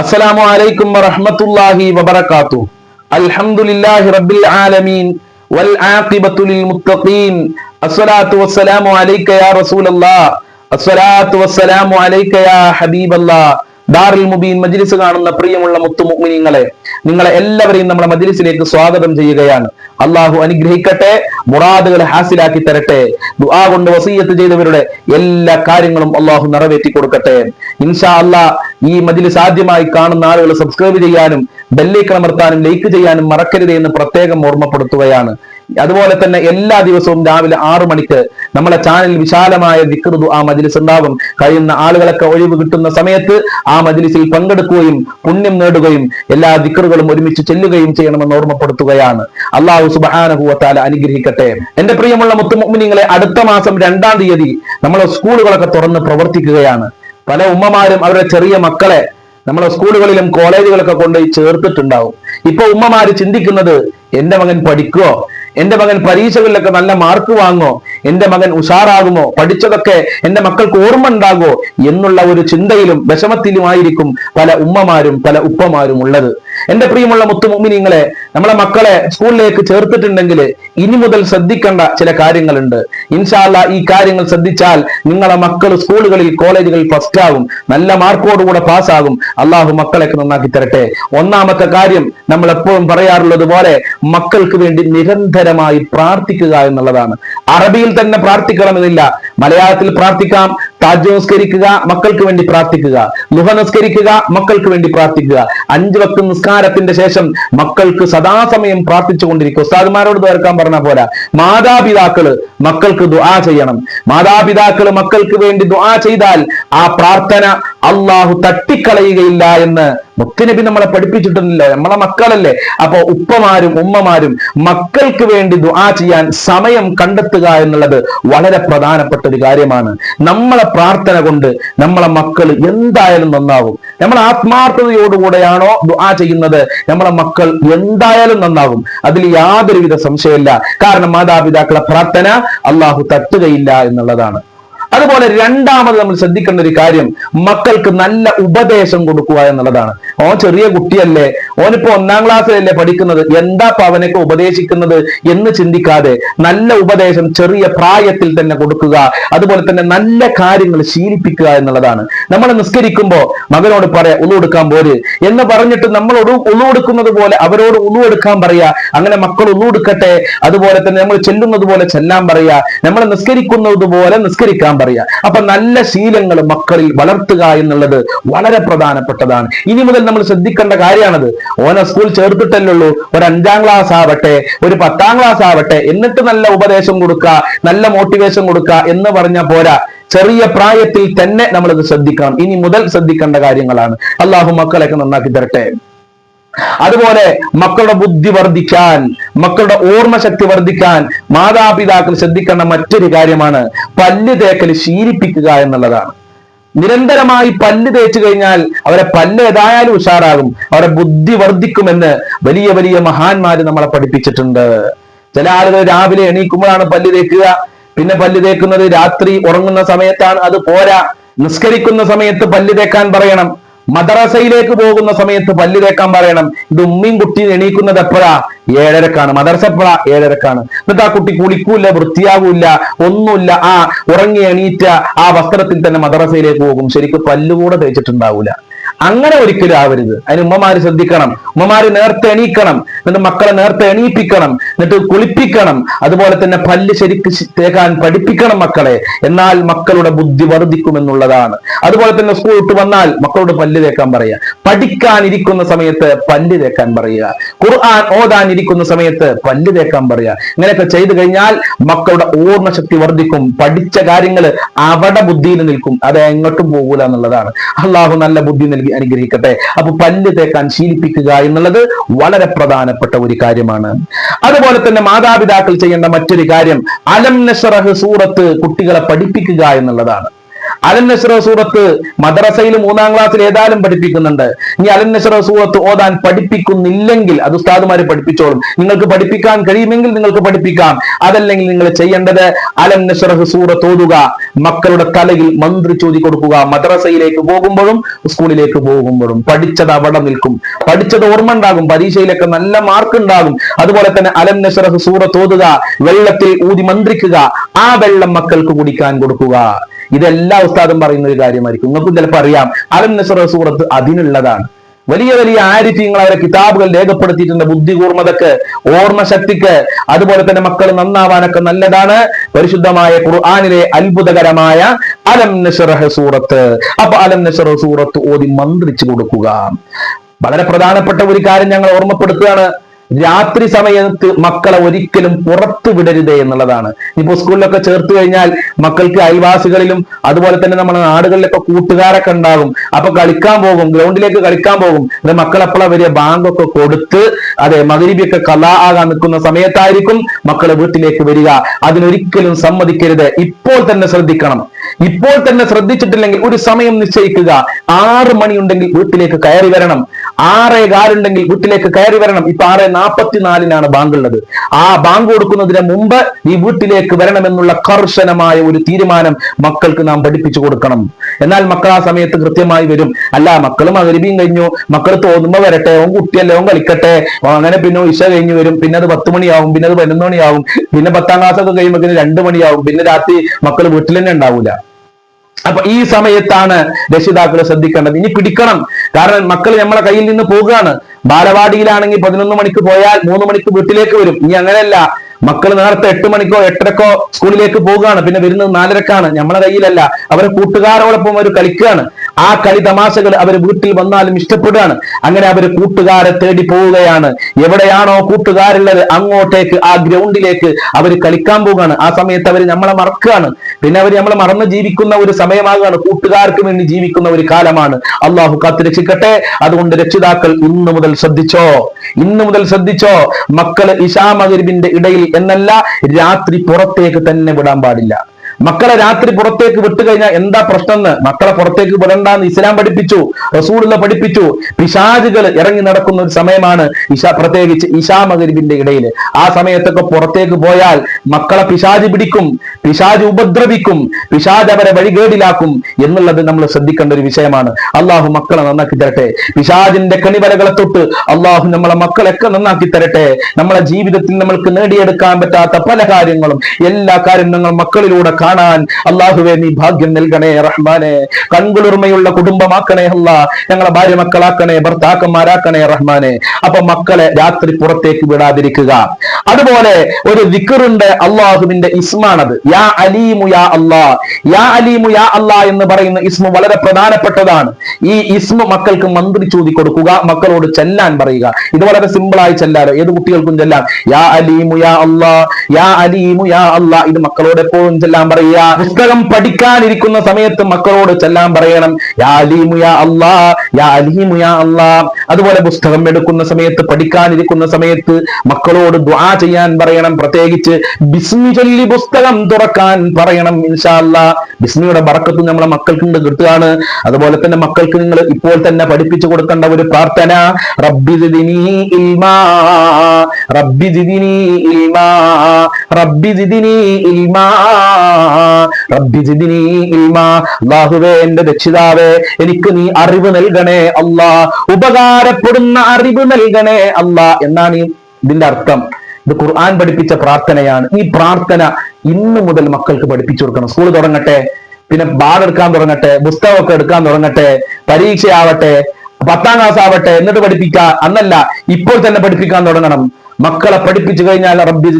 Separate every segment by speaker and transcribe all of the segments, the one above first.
Speaker 1: അസ്സലാമു അലൈക്കും വറഹ്മത്തുള്ളാഹി വബറകാതുഹു അൽഹംദുലില്ലാഹി റബ്ബിൽ ആലമീൻ വൽ ആഖിബത്തു ലിൽ മുത്തഖീൻ. അസ്സലാത്തു വസ്സലാമു അലൈക യാ റസൂലല്ലാഹ്. അസ്സലാത്തു വസ്സലാമു അലൈക യാ ഹബീബല്ലാഹ്. ദാറുൽ മുബീൻ മജ്ലിസ് കാണുന്ന പ്രിയമുള്ള മുത്തു മുഅ്മിനീങ്ങളെ നിങ്ങളെ എല്ലാവരെയും നമ്മുടെ മജിലിസിലേക്ക് സ്വാഗതം ചെയ്യുകയാണ്. അള്ളാഹു അനുഗ്രഹിക്കട്ടെ മുറാദുകൾ ഹാസിലാക്കി തരട്ടെ ദുആ കൊണ്ട് വസീയത്ത് ചെയ്തവരുടെ എല്ലാ കാര്യങ്ങളും അള്ളാഹു നിറവേറ്റി കൊടുക്കട്ടെ. ഇൻഷാ അല്ലാ ഈ മതിൽ ആദ്യമായി കാണുന്ന ആളുകൾ സബ്സ്ക്രൈബ് ചെയ്യാനും ബെല്ലൈക്കൺ അമർത്താനും ലൈക്ക് ചെയ്യാനും മറക്കരുത് എന്ന് പ്രത്യേകം ഓർമ്മപ്പെടുത്തുകയാണ്. അതുപോലെ തന്നെ എല്ലാ ദിവസവും രാവിലെ ആറു മണിക്ക് നമ്മളെ ചാനൽ വിശാലമായ വിക്രതു ആ മജിലിസ് ഉണ്ടാകും കഴിയുന്ന ആളുകളൊക്കെ ഒഴിവ് കിട്ടുന്ന സമയത്ത് ആ മജിലിസിൽ പങ്കെടുക്കുകയും പുണ്യം നേടുകയും എല്ലാ ദിക്കറുകളും ഒരുമിച്ച് ചെല്ലുകയും ചെയ്യണമെന്ന് ഓർമ്മപ്പെടുത്തുകയാണ്. അള്ളാഹു സുബാനഹുവത്താല അനുഗ്രഹിക്കട്ടെ. എന്റെ പ്രിയമുള്ള മുത്തുമുമിനിങ്ങളെ അടുത്ത മാസം രണ്ടാം തീയതി നമ്മളെ സ്കൂളുകളൊക്കെ തുറന്ന് പ്രവർത്തിക്കുകയാണ്. പല ഉമ്മമാരും അവരുടെ ചെറിയ മക്കളെ നമ്മളെ സ്കൂളുകളിലും കോളേജുകളൊക്കെ കൊണ്ടുപോയി ചേർത്തിട്ടുണ്ടാവും. ഇപ്പൊ ഉമ്മമാര് ചിന്തിക്കുന്നത് എന്റെ മകൻ പഠിക്കുവോ? എന്റെ മകൻ പരീക്ഷകളിലൊക്കെ നല്ല മാർക്ക് വാങ്ങോ എന്റെ മകൻ ഉഷാറാകുമോ? പഠിച്ചതൊക്കെ എന്റെ മക്കൾക്ക് ഓർമ്മ ഉണ്ടാകുമോ? എന്നുള്ള ഒരു ചിന്തയിലും വിഷമത്തിലുമായിരിക്കും പല ഉമ്മമാരും പല ഉപ്പമാരും ഉള്ളത്. എന്റെ പ്രിയമുള്ള മുത്തുമുമിനിങ്ങളെ നമ്മളെ മക്കളെ സ്കൂളിലേക്ക് ചേർത്തിട്ടുണ്ടെങ്കിൽ ഇനി മുതൽ ശ്രദ്ധിക്കേണ്ട ചില കാര്യങ്ങളുണ്ട്. ഇൻഷാല്ല ഈ കാര്യങ്ങൾ ശ്രദ്ധിച്ചാൽ നിങ്ങളെ മക്കൾ സ്കൂളുകളിൽ കോളേജുകളിൽ ഫസ്റ്റ് ആകും. നല്ല മാർക്കോടുകൂടെ പാസ്സാകും അള്ളാഹു മക്കളെയൊക്കെ നന്നാക്കി തരട്ടെ. ഒന്നാമത്തെ കാര്യം നമ്മൾ എപ്പോഴും പറയാറുള്ളത് പോലെ മക്കൾക്ക് വേണ്ടി നിരന്തരമായി പ്രാർത്ഥിക്കുക എന്നുള്ളതാണ്. അറബിയിൽ തന്നെ പ്രാർത്ഥിക്കണമെന്നില്ല. മലയാളത്തിൽ പ്രാർത്ഥിക്കാം. താജ് നിസ്കരിക്കുക മക്കൾക്ക് വേണ്ടി പ്രാർത്ഥിക്കുക. ലുഹ നിസ്കരിക്കുക മക്കൾക്ക് വേണ്ടി പ്രാർത്ഥിക്കുക. അഞ്ചു വക്ത നിസ്കാരത്തിന്റെ ശേഷം മക്കൾക്ക് സദാസമയം പ്രാർത്ഥിച്ചു കൊണ്ടിരിക്കും ഉസ്താദുമാരോട് തീർക്കാൻ പറഞ്ഞ പോരാ. മാതാപിതാക്കൾ മക്കൾക്ക് ദുആ ചെയ്യണം. മാതാപിതാക്കൾ മക്കൾക്ക് വേണ്ടി ദുആ ചെയ്താൽ ആ പ്രാർത്ഥന അള്ളാഹു തട്ടിക്കളയുകയില്ല എന്ന് മുത്തുനബി നമ്മളെ പഠിപ്പിച്ചിട്ടുണ്ടല്ലോ. നമ്മളെ മക്കളല്ലേ? അപ്പൊ ഉപ്പമാരും ഉമ്മമാരും മക്കൾക്ക് വേണ്ടി ദുആ ചെയ്യാൻ സമയം കണ്ടെത്തുക എന്നുള്ളത് വളരെ പ്രധാനപ്പെട്ട ഒരു കാര്യമാണ്. നമ്മളെ പ്രാർത്ഥന കൊണ്ട് നമ്മളെ മക്കൾ എന്തായാലും നന്നാവും. നമ്മൾ ആത്മാർത്ഥതയോടുകൂടെയാണോ ദുആ ചെയ്യുന്നത്? നമ്മളെ മക്കൾ എന്തായാലും നന്നാവും. അതിൽ യാതൊരുവിധ സംശയമില്ല കാരണം മാതാപിതാക്കളെ പ്രാർത്ഥന അള്ളാഹു തട്ടുകയില്ല എന്നുള്ളതാണ്. അതുപോലെ രണ്ടാമത് നമ്മൾ ശ്രദ്ധിക്കേണ്ട ഒരു കാര്യം മക്കൾക്ക് നല്ല ഉപദേശം കൊടുക്കുക എന്നുള്ളതാണ്. ഓൻ ചെറിയ കുട്ടിയല്ലേ ഓനിപ്പോ ഒന്നാം ക്ലാസ്സിലല്ലേ പഠിക്കുന്നത് എന്താ അവനൊക്കെ ഉപദേശിക്കുന്നത് എന്ന് ചിന്തിക്കാതെ നല്ല ഉപദേശം ചെറിയ പ്രായത്തിൽ തന്നെ കൊടുക്കുക അതുപോലെ തന്നെ നല്ല കാര്യങ്ങൾ ശീലിപ്പിക്കുക എന്നുള്ളതാണ്. നമ്മൾ നിസ്കരിക്കുമ്പോ മകനോട് പറയാ ഉളു എടുക്കാൻ പോര്. എന്ന് പറഞ്ഞിട്ട് നമ്മളോട് ഉളു എടുക്കുന്നത് പോലെ അവരോട് ഉളു എടുക്കാൻ പറയാ. അങ്ങനെ മക്കൾ ഉളു എടുക്കട്ടെ അതുപോലെ തന്നെ നമ്മൾ ചെല്ലുന്നത് പോലെ ചെല്ലാൻ പറയാ. നമ്മൾ നിസ്കരിക്കുന്നത് പോലെ നിസ്കരിക്കാൻ പറയാ. അപ്പൊ നല്ല ശീലങ്ങൾ മക്കളിൽ വളർത്തുക എന്നുള്ളത് വളരെ പ്രധാനപ്പെട്ടതാണ്. ഇനി മുതൽ നമ്മൾ ശ്രദ്ധിക്കേണ്ട കാര്യമാണത്. ഓനെ സ്കൂൾ ചേർത്തിട്ടല്ലേ ഉള്ളൂ. ഒരു അഞ്ചാം ക്ലാസ് ആവട്ടെ ഒരു പത്താം ക്ലാസ് ആവട്ടെ എന്നിട്ട് നല്ല ഉപദേശം കൊടുക്കുക നല്ല മോട്ടിവേഷൻ കൊടുക്കുക എന്ന് പറഞ്ഞ പോരാ. ചെറിയ പ്രായത്തിൽ തന്നെ നമ്മളത് ശ്രദ്ധിക്കണം. ഇനി മുതൽ ശ്രദ്ധിക്കേണ്ട കാര്യങ്ങളാണ്. അള്ളാഹു മക്കളെയൊക്കെ നന്നാക്കി തരട്ടെ. അതുപോലെ മക്കളുടെ ബുദ്ധി വർദ്ധിക്കാൻ മക്കളുടെ ഓർമ്മശക്തി വർദ്ധിക്കാൻ മാതാപിതാക്കൾ ശ്രദ്ധിക്കേണ്ട മറ്റൊരു കാര്യമാണ് പല്ല് തേക്കൽ ശീലിപ്പിക്കുക എന്നുള്ളതാണ്. നിരന്തരമായി പല്ല് തേച്ചു കഴിഞ്ഞാൽ അവരെ പല്ല് ഏതായാലും ഉഷാറാകും അവരെ ബുദ്ധി വർദ്ധിക്കുമെന്ന് വലിയ വലിയ മഹാന്മാര് നമ്മളെ പഠിപ്പിച്ചിട്ടുണ്ട്. ചില ആളുകൾ രാവിലെ എണീക്കുമ്പോഴാണ് പല്ല് തേക്കുക. പിന്നെ പല്ല് തേക്കുന്നത് രാത്രി ഉറങ്ങുന്ന സമയത്താണ് അത് പോരാ. നിസ്കരിക്കുന്ന സമയത്ത് പല്ല് തേക്കാൻ പറയണം. മദ്രസയിലേക്ക് പോകുന്ന സമയത്ത് പല്ല് തേക്കാൻ പറയണം. ഇത് ഉമ്മയും കുട്ടിയും എണീക്കുന്നത് എപ്പോഴാ? ഏഴരക്കാണ്. മദർസ എപ്പോഴാ? ഏഴരക്കാണ്. എന്നിട്ട് ആ കുട്ടി കുളിക്കൂല വൃത്തിയാകൂല ഒന്നുമില്ല. ആ ഉറങ്ങി എണീറ്റ ആ വസ്ത്രത്തിൽ തന്നെ മദ്രസയിലേക്ക് പോകും. ശരിക്കും പല്ലുകൂടെ തേച്ചിട്ടുണ്ടാവൂല. അങ്ങനെ ഒരിക്കലും ആവരുത്. അതിന് ഉമ്മമാര് ശ്രദ്ധിക്കണം. ഉമ്മമാര് നേരത്തെ എണീക്കണം. എന്നിട്ട് മക്കളെ നേരത്തെ എണീപ്പിക്കണം. എന്നിട്ട് കുളിപ്പിക്കണം. അതുപോലെ തന്നെ പല്ല് ശരിക്ക് തേക്കാൻ പഠിപ്പിക്കണം മക്കളെ. എന്നാൽ മക്കളുടെ ബുദ്ധി വർദ്ധിക്കുമെന്നുള്ളതാണ് അതുപോലെ തന്നെ സ്കൂൾ വിട്ട് വന്നാൽ മക്കളോട് പല്ല് തേക്കാൻ പറയുക. പഠിക്കാനിരിക്കുന്ന സമയത്ത് പല്ല് തേക്കാൻ പറയുക. ഖുർആൻ ഓതാൻ ഇരിക്കുന്ന സമയത്ത് പല്ല് തേക്കാൻ പറയുക. ഇങ്ങനെയൊക്കെ ചെയ്തു കഴിഞ്ഞാൽ മക്കളുടെ ഓർമ്മശക്തി വർദ്ധിക്കും പഠിച്ച കാര്യങ്ങൾ അവിടെ ബുദ്ധിയിൽ നിൽക്കും. അത് എങ്ങോട്ടും പോകൂല എന്നുള്ളതാണ്. അള്ളാഹു നല്ല ബുദ്ധി നൽകി അനുഗ്രഹിക്കട്ടെ. അപ്പൊ പല്ല് തേക്കാൻ ശീലിപ്പിക്കുക എന്നുള്ളത് വളരെ പ്രധാനപ്പെട്ട ഒരു കാര്യമാണ്. അതുപോലെ തന്നെ മാതാപിതാക്കൾ ചെയ്യേണ്ട മറ്റൊരു കാര്യം അലം നഷറഹ് സൂറത്ത് കുട്ടികളെ പഠിപ്പിക്കുക എന്നുള്ളതാണ്. അലൻ നഷറ സൂറത്ത് മദ്രസയിൽ മൂന്നാം ക്ലാസ്സിൽ ഏതായാലും പഠിപ്പിക്കുന്നുണ്ട്. ഇനി അലൻ നഷറ സൂറത്ത് ഓതാൻ പഠിപ്പിക്കുന്നില്ലെങ്കിൽ അത് ഉസ്താദുമാര് പഠിപ്പിച്ചോളും. നിങ്ങൾക്ക് പഠിപ്പിക്കാൻ കഴിയുമെങ്കിൽ നിങ്ങൾക്ക് പഠിപ്പിക്കാം. അതല്ലെങ്കിൽ നിങ്ങൾ ചെയ്യേണ്ടത് അലൻ നഷറഹ് സൂറത്ത് ഓതുക. മക്കളുടെ തലയിൽ മന്ത്രി ചോദി കൊടുക്കുക മദ്രസയിലേക്ക് പോകുമ്പോഴും സ്കൂളിലേക്ക് പോകുമ്പോഴും. പഠിച്ചത് അവിടെ നിൽക്കും. പഠിച്ചത് ഓർമ്മ ഉണ്ടാകും. പരീക്ഷയിലൊക്കെ നല്ല മാർക്ക് ഉണ്ടാകും. അതുപോലെ തന്നെ അലം നഷറഹ് സൂറത്ത് ഓതുക വെള്ളത്തിൽ ഊതി മന്ത്രിക്കുക ആ വെള്ളം മക്കൾക്ക് കുടിക്കാൻ കൊടുക്കുക. ഇതെല്ലാ ഉസ്താദും പറയുന്ന ഒരു കാര്യമായിരിക്കും. നിങ്ങൾക്കും ചിലപ്പോൾ അറിയാം. അലം നഷറഹ് സൂറത്ത് അതിനുള്ളതാണ്. വലിയ വലിയ ആരിഫ്യങ്ങൾ അവരെ കിതാബുകൾ രേഖപ്പെടുത്തിയിട്ടുണ്ട്. ബുദ്ധി കൂർമ്മതക്ക് ഓർമ്മശക്തിക്ക്. അതുപോലെ തന്നെ മക്കൾ നന്നാവാനൊക്കെ നല്ലതാണ്. പരിശുദ്ധമായ ഖുർആാനിലെ അത്ഭുതകരമായ അലം നഷറഹ സൂറത്ത്. അപ്പൊ അലം നഷറ സൂറത്ത് ഓതി മന്ത്രിച്ചു കൊടുക്കുക. വളരെ പ്രധാനപ്പെട്ട ഒരു കാര്യം ഞങ്ങൾ ഓർമ്മപ്പെടുത്തുകയാണ്. രാത്രി സമയത്ത് മക്കളെ ഒരിക്കലും പുറത്തു വിടരുത് എന്നുള്ളതാണ്. ഇപ്പൊ സ്കൂളിലൊക്കെ ചേർത്ത് കഴിഞ്ഞാൽ മക്കൾക്ക് അയൽവാസികളിലും അതുപോലെ തന്നെ നമ്മുടെ നാടുകളിലൊക്കെ കൂട്ടുകാരൊക്കെ ഉണ്ടാകും. അപ്പൊ കളിക്കാൻ പോകും ഗ്രൗണ്ടിലേക്ക് കളിക്കാൻ പോകും. ഇത് മക്കൾ എപ്പോഴാ ബാങ്കൊക്കെ കൊടുത്ത് അതെ മകരിബിയൊക്കെ കലാ ആകാൻ നിൽക്കുന്ന സമയത്തായിരിക്കും മക്കളെ വീട്ടിലേക്ക് വരിക. അതിനൊരിക്കലും സമ്മതിക്കരുത്. ഇപ്പോൾ തന്നെ ശ്രദ്ധിക്കണം. ഇപ്പോൾ തന്നെ ശ്രദ്ധിച്ചിട്ടില്ലെങ്കിൽ ഒരു സമയം നിശ്ചയിക്കുക. ആറ് മണി ഉണ്ടെങ്കിൽ വീട്ടിലേക്ക് കയറി വരണം. ആറേ കാലുണ്ടെങ്കിൽ വീട്ടിലേക്ക് കയറി വരണം. ഇപ്പൊ ആറ് നാൽപ്പത്തിനാലിനാണ് ബാങ്ക് ഉള്ളത്. ആ ബാങ്ക് കൊടുക്കുന്നതിന് മുമ്പ് ഈ വീട്ടിലേക്ക് വരണമെന്നുള്ള കർശനമായ ഒരു തീരുമാനം മക്കൾക്ക് നാം പഠിപ്പിച്ചു കൊടുക്കണം. എന്നാൽ മക്കൾ ആ സമയത്ത് കൃത്യമായി വരും. അല്ല മക്കളും അകരിബിയും കഴിഞ്ഞു. മക്കൾ തോന്നുമ്പോ വരട്ടെ. ഓൻ കുട്ടിയല്ലേ ഓൻ കളിക്കട്ടെ. അങ്ങനെ പിന്നെ ഇഷ കഴിഞ്ഞു വരും. പിന്നെ അത് പത്ത് മണിയാവും. പിന്നെ അത് പതിനൊന്ന് മണിയാവും. പിന്നെ പത്താം ക്ലാസ് ഒക്കെ കഴിയുമ്പോൾ രണ്ട് മണിയാവും. പിന്നെ രാത്രി മക്കൾ വീട്ടിൽ തന്നെ ഉണ്ടാവൂല. അപ്പൊ ഈ സമയത്താണ് രക്ഷിതാക്കൾ ശ്രദ്ധിക്കേണ്ടത്. ഇനി പിടിക്കണം. കാരണം മക്കൾ നമ്മളെ കയ്യിൽ നിന്ന് പോവുകയാണ്. ബാലവാടിയിലാണെങ്കിൽ പതിനൊന്ന് മണിക്ക് പോയാൽ മൂന്ന് മണിക്ക് വീട്ടിലേക്ക് വരും. ഇനി അങ്ങനെയല്ല. മക്കൾ നേരത്തെ എട്ട് മണിക്കോ എട്ടരക്കോ സ്കൂളിലേക്ക് പോവുകയാണ്. പിന്നെ വരുന്നത് നാലരക്കാണ്. നമ്മളെ കയ്യിലല്ല. അവരെ കൂട്ടുകാരോടൊപ്പം അവർ കളിക്കുകയാണ്. ആ കളി തമാശകൾ അവർ വീട്ടിൽ വന്നാലും ഇഷ്ടപ്പെടുകയാണ്. അങ്ങനെ അവർ കൂട്ടുകാരെ തേടി പോവുകയാണ്. എവിടെയാണോ കൂട്ടുകാരുള്ളത് അങ്ങോട്ടേക്ക് ആ ഗ്രൗണ്ടിലേക്ക് അവർ കളിക്കാൻ പോവുകയാണ്. ആ സമയത്ത് അവർ നമ്മളെ മറക്കുകയാണ്. പിന്നെ അവർ നമ്മളെ മറന്ന് ജീവിക്കുന്ന ഒരു സമയമാകുകയാണ്. കൂട്ടുകാർക്ക് വേണ്ടി ജീവിക്കുന്ന ഒരു കാലമാണ്. അള്ളാഹു കാത്തു രക്ഷിക്കട്ടെ. അതുകൊണ്ട് രക്ഷിതാക്കൾ ഇന്നു മുതൽ ശ്രദ്ധിച്ചോ? ഇന്നു മുതൽ ശ്രദ്ധിച്ചോ? മക്കൾ ഇഷാ മകരിബിന്റെ ഇടയിൽ എന്നല്ല രാത്രി പുറത്തേക്ക് തന്നെ വിടാൻ പാടില്ല. മക്കളെ രാത്രി പുറത്തേക്ക് വിട്ടു കഴിഞ്ഞാൽ എന്താ പ്രശ്നം മക്കളെ പുറത്തേക്ക് വിടണ്ടെന്ന് ഇസ്ലാം പഠിപ്പിച്ചു റസൂലുള്ള പഠിപ്പിച്ചു. പിശാചുകൾ ഇറങ്ങി നടക്കുന്ന ഒരു സമയമാണ് ഇഷ പ്രത്യേകിച്ച് ഇഷാ മകരിബിന്റെ ഇടയിൽ ആ സമയത്തൊക്കെ പുറത്തേക്ക് പോയാൽ മക്കളെ പിശാജ് പിടിക്കും പിശാജ് ഉപദ്രവിക്കും പിശാജ് അവരെ വഴികേടിലാക്കും എന്നുള്ളത് നമ്മൾ ശ്രദ്ധിക്കേണ്ട ഒരു വിഷയമാണ്. അള്ളാഹു മക്കളെ നന്നാക്കി തരട്ടെ. പിശാജിന്റെ കണിവലകളെ തൊട്ട് അള്ളാഹു നമ്മളെ മക്കളെയൊക്കെ നന്നാക്കി തരട്ടെ. നമ്മളെ ജീവിതത്തിൽ നമ്മൾക്ക് നേടിയെടുക്കാൻ പറ്റാത്ത പല കാര്യങ്ങളും എല്ലാ കാര്യം നിങ്ങൾ മക്കളിലൂടെ കാണാൻ. അള്ളാഹുവെ നീ ഭാഗ്യം നൽകണേ റഹ്മാനെ. കൺകുളിർമയുള്ള കുടുംബമാക്കണേ അല്ല. ഞങ്ങളെ ഭാര്യ മക്കളാക്കണേ ഭർത്താക്കന്മാരാക്കണേ റഹ്മാനെ. അപ്പൊ മക്കളെ രാത്രി പുറത്തേക്ക് വിടാതിരിക്കുക. അതുപോലെ ഒരു വിക്റുണ്ട് അള്ളാഹുവിന്റെ ഇസ്മാണത്. യാ അലീമു യാ അല്ലാ. യാ അലീമു യാ അല്ലാ എന്ന് പറയുന്ന ഇസ്മു വളരെ പ്രധാനപ്പെട്ടതാണ്. ഈ ഇസ്മ മക്കൾക്ക് മന്ത്രി ചോദി കൊടുക്കുക മക്കളോട് ചെല്ലാൻ പറയുക. ഇത് വളരെ സിമ്പിളായി ചെല്ലാലോ? ഏത് കുട്ടികൾക്കും ചെല്ലാം? യാ അലീമു യാ അല്ലാ. യാ അലീമു യാ അല്ലാ. ഇത് മക്കളോട് എപ്പോഴും ചെല്ലാൻ പറയുക പുസ്തകം പഠിക്കാനിരിക്കുന്ന സമയത്ത് മക്കളോട് ചെല്ലാൻ പറയണം. യാ അലീമു യാ യാ അലീമു യാ അതുപോലെ പുസ്തകം എടുക്കുന്ന സമയത്ത് പഠിക്കാനിരിക്കുന്ന സമയത്ത് മക്കളോട് ദ്വാ ചെയ്യാൻ പറയണം. പ്രത്യേകിച്ച് ബിസ്മി ചൊല്ലി പുസ്തകം തുറക്കാൻ പറയണം ഇൻഷാല്ല ബിസ്മിയുടെ ബറക്കത്ത് നമ്മളെ മക്കൾക്ക് കിട്ടുകയാണ് അതുപോലെ തന്നെ മക്കൾക്ക് നിങ്ങൾ ഇപ്പോൾ തന്നെ പഠിപ്പിച്ചു കൊടുക്കേണ്ട ഒരു പ്രാർത്ഥന. റബ്ബി ഇൽമാ റബ്ബി ഇൽമാ റബ്ബി ഇൽമാ. റബ്ബി അല്ലാഹുവേ എന്റെ രക്ഷിതാവേ എനിക്ക് നീ അറിവ് നൽകണേ അല്ലാ. ഉപകാരപ്പെടുന്ന അറിവ് നൽകണേ അല്ലാ. എന്നാണ് ഇതിന്റെ അർത്ഥം. ഇത് ഖുർആൻ പഠിപ്പിച്ച പ്രാർത്ഥനയാണ്. ഈ പ്രാർത്ഥന ഇന്ന് മുതൽ മക്കൾക്ക് പഠിപ്പിച്ചു കൊടുക്കണം. സ്കൂൾ തുടങ്ങട്ടെ പിന്നെ ബാർ എടുക്കാൻ തുടങ്ങട്ടെ പുസ്തകമൊക്കെ എടുക്കാൻ തുടങ്ങട്ടെ പരീക്ഷയാവട്ടെ പത്താം ക്ലാസ് ആവട്ടെ എന്നിട്ട് പഠിപ്പിക്കുക അന്നല്ല ഇപ്പോൾ തന്നെ പഠിപ്പിക്കാൻ തുടങ്ങണം. മക്കളെ പഠിപ്പിച്ചു കഴിഞ്ഞാൽ റബ്ബി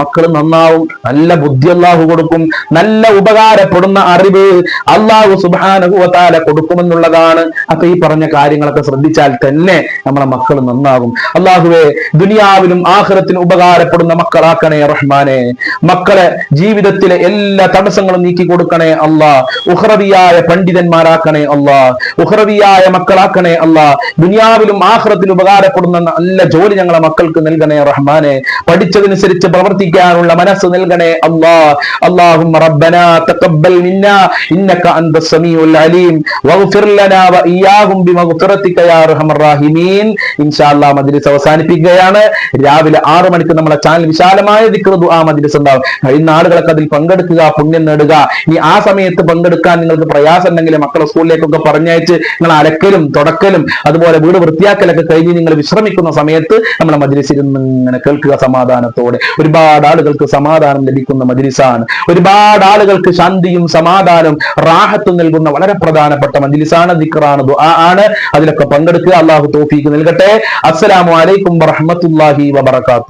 Speaker 1: മക്കൾ നന്നാവും. നല്ല ബുദ്ധി അള്ളാഹു കൊടുക്കും. നല്ല ഉപകാരപ്പെടുന്ന അറിവ് അള്ളാഹു സുബ്ഹാനഹു വതആല കൊടുക്കുമെന്നുള്ളതാണ്. അപ്പൊ ഈ പറഞ്ഞ കാര്യങ്ങളൊക്കെ ശ്രദ്ധിച്ചാൽ തന്നെ നമ്മളെ മക്കൾ നന്നാകും. അള്ളാഹുവെ ദുനിയാവിലും ആഖിറത്തിനും ഉപകാരപ്പെടുന്ന മക്കളാക്കണേ റഹ്മാനെ. മക്കളെ ജീവിതത്തിലെ എല്ലാ തടസ്സങ്ങളും നീക്കി കൊടുക്കണേ അള്ളാ ഉഹ്റവിയായ പണ്ഡിതന്മാരാക്കണേ അള്ളാ ഉഹ്റവിയായ മക്കളാക്കണേ അള്ളാ ദുനിയാവിലും ആഹ്റത്തിലും ഉപകാരപ്പെടുന്ന നല്ല ജോലി ഞങ്ങളെ മക്കൾക്ക് നൽകണേ റഹ്മാനെ പഠിച്ചതനുസരിച്ച് പ്രവർത്തിക്കാനുള്ള മനസ്സ് നൽകണേ അല്ലാ اللهم ربنا تقبل منا انك انت السميع العليم واغفر لنا واياهم بمغفرتك يا ارحم الراحمين ان شاء الله മജ്ലിസ് അവസാനിപ്പിക്കുകയാണ് രാവിലെ ആറു മണിക്ക് നമ്മളെ ചാനൽ വിശാലമായ ദിക്ർ ദുആ മജ്ലിസ് ഉണ്ടാവും കഴിയുന്ന ആളുകളൊക്കെ അതിൽ പങ്കെടുക്കുക പുണ്യം നേടുക ഇനി ആ സമയത്ത് പങ്കെടുക്കാൻ നിങ്ങൾക്ക് പ്രയാസം ഉണ്ടെങ്കിൽ മക്കളെ സ്കൂളിലേക്കൊക്കെ പറഞ്ഞയച്ച് നിങ്ങൾ അലക്കലും തുടക്കലും അതുപോലെ വീട് വൃത്തിയാക്കലൊക്കെ കഴിഞ്ഞ് നിങ്ങൾ വിശ്രമിക്കുന്ന സമയത്ത് നമ്മളെ മജിലിസിരുന്ന് ഇങ്ങനെ കേൾക്കുക സമാധാനത്തോടെ. ഒരുപാട് ആളുകൾക്ക് സമാധാനം ലഭിക്കുന്ന മജ്ലിസാണ്. ഒരുപാട് ആളുകൾക്ക് ശാന്തിയും സമാധാനവും റാഹത്തും നൽകുന്ന വളരെ പ്രധാനപ്പെട്ട മജ്ലിസാണ് ദിക്റാണ് ആണ്. അതിലൊക്കെ പങ്കെടുക്കുക. അള്ളാഹു തോഫീക്ക് നൽകട്ടെ. അസ്സലാമു അലൈക്കും വറഹ്മത്തുള്ളാഹി വബറകാതുഹു.